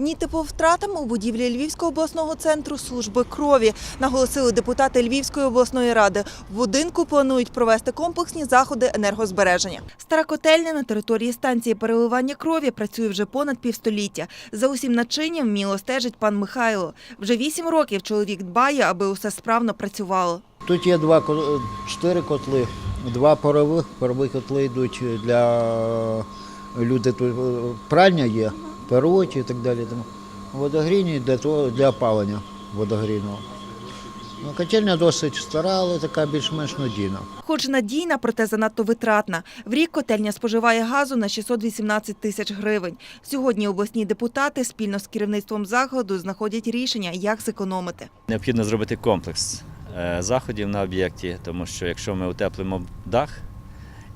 Ні тепловтратам у будівлі Львівського обласного центру служби крові, наголосили депутати Львівської обласної ради. В будинку планують провести комплексні заходи енергозбереження. Стара котельня на території станції переливання крові працює вже понад півстоліття. За усім начинням вміло стежить пан Михайло. Вже вісім років чоловік дбає, аби усе справно працювало. Тут є два чотири котли, два парових. Парові котли йдуть для люди тут е, пральня є, перуть і так далі. Тому водогрійні для того для опалення водогрійного. Ну, котельня досить стара, але така більш-менш надійна. Хоч надійна, проте занадто витратна. В рік котельня споживає газу на 618 тисяч гривень. Сьогодні обласні депутати спільно з керівництвом закладу знаходять рішення, як зекономити. Необхідно зробити комплекс е, заходів на об'єкті, тому що якщо ми утеплимо дах,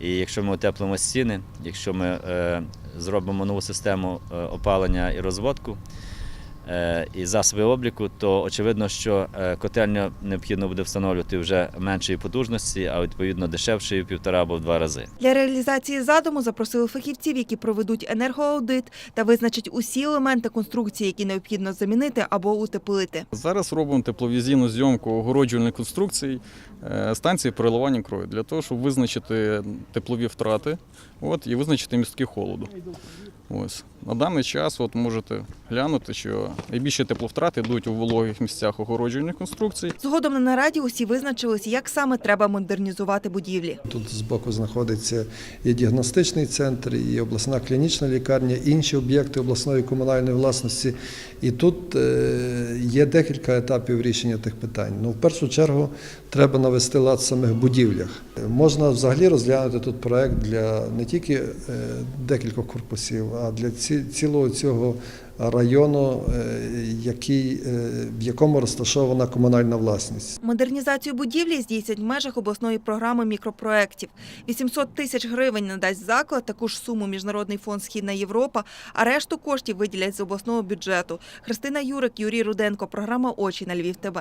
і якщо ми утеплимо стіни, якщо ми е, зробимо нову систему е, опалення і розводку і засоби обліку, то очевидно, що е, котельню необхідно буде встановлювати вже меншої потужності, а відповідно дешевшої в півтора або в два рази. Для реалізації задуму запросили фахівців, які проведуть енергоаудит та визначать усі елементи конструкції, які необхідно замінити або утеплити. Зараз робимо тепловізійну зйомку огороджувальних конструкцій е, станції переливання крові для того, щоб визначити теплові втрати от, і визначити містки холоду. Ось. На даний час от, можете глянути, що найбільші тепловтрати йдуть у вологих місцях огороджувальних конструкцій. Згодом на нараді усі визначились, як саме треба модернізувати будівлі. Тут збоку знаходиться і діагностичний центр, і обласна клінічна лікарня, інші об'єкти обласної комунальної власності. І тут е, є декілька етапів рішення тих питань. Ну, в першу чергу треба навести лад в самих будівлях. Можна взагалі розглянути тут проект для не тільки е, декількох корпусів, а для ці- цілого цього району, е, який, е, в якому розташована комунальна власність. Модернізацію будівлі здійснять в межах обласної програми мікропроєктів. 800 тисяч гривень надасть заклад, таку ж суму Міжнародний фонд Східна Європа, а решту коштів виділять з обласного бюджету. Христина Юрик, Юрій Руденко. Програма Очі на Львів. ТБ.